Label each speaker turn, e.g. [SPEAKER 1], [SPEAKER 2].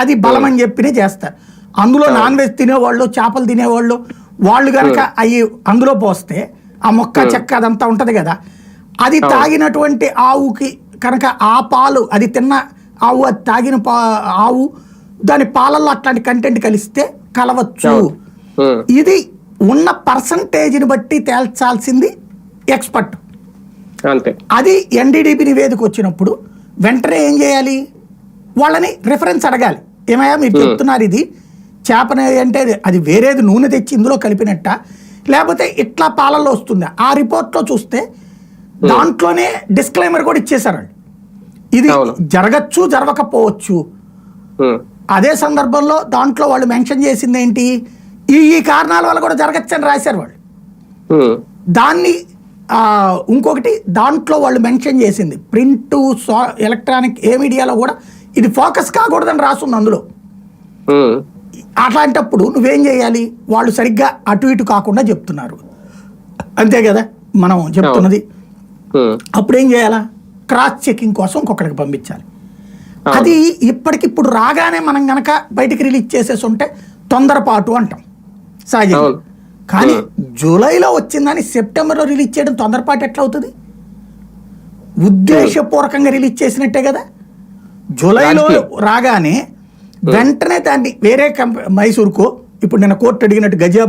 [SPEAKER 1] అది బలం అని చెప్పినే చేస్తారు. అందులో నాన్ వెజ్ తినేవాళ్ళు చేపలు తినేవాళ్ళు వాళ్ళు కనుక అవి అందులో పోస్తే ఆ మొక్క చెక్క అదంతా ఉంటది కదా అది తాగినటువంటి ఆవుకి కనుక ఆ పాలు అది తిన్న ఆవు అది తాగిన పా ఆవు దాని పాలల్లో అట్లాంటి కంటెంట్ కలిస్తే కలవచ్చు. ఇది ఉన్న పర్సంటేజ్ని బట్టి తేల్చాల్సింది ఎక్స్పర్ట్
[SPEAKER 2] అంతే.
[SPEAKER 1] అది ఎన్డీడీపీ నివేదిక వచ్చినప్పుడు వెంటనే ఏం చేయాలి? వాళ్ళని రిఫరెన్స్ అడగాలి. ఏమయ్యా? మీరు చెప్తున్నారు ఇది. చేపన అంటే అది- వేరేది నూనె తెచ్చి ఇందులో కలిపినట్ట. లేకపోతే ఇట్లా పాలల్లో వస్తుంది. ఆ రిపోర్ట్లో చూస్తే దాంట్లోనే డిస్క్లైమర్ కూడా ఇచ్చేశారు వాళ్ళు. ఇది. జరగచ్చు జరగకపోవచ్చు. అదే సందర్భంలో దాంట్లో వాళ్ళు మెన్షన్ చేసింది ఏంటి? ఈ ఈ కారణాల వల్ల కూడా జరగచ్చు అని రాశారు వాళ్ళు. దాన్ని ఇంకొకటి దాంట్లో వాళ్ళు మెన్షన్ చేసింది. ప్రింట్ ఎలక్ట్రానిక్ ఏ మీడియాలో కూడా ఇది ఫోకస్ కాకూడదని రాస్తుంది అందులో. అట్లాంటప్పుడు నువ్వేం చేయాలి? వాళ్ళు సరిగ్గా అటు ఇటు కాకుండా చెప్తున్నారు. అంతే కదా? మనం చెప్తున్నది. అప్పుడు ఏం చేయాలా? క్రాస్ చెకింగ్ కోసం ఇంకొకరికి పంపించాలి. అది ఇప్పటికిప్పుడు రాగానే మనం గనక బయటికి రిలీజ్ చేసేసి ఉంటే తొందరపాటు అంటాం. సహజంగా
[SPEAKER 2] అవును.
[SPEAKER 1] కానీ జూలైలో వచ్చిందని సెప్టెంబర్లో రిలీజ్ చేయడం తొందరపాటు ఎట్లా అవుతుంది ఉద్దేశపూర్వకంగా రిలీజ్ చేసినట్టే కదా? జూలైలో. రాగానే వెంటనే దాన్ని వేరే కంపెనీ మైసూర్కో ఇప్పుడు నిన్న కోర్టు అడిగినట్టు గజా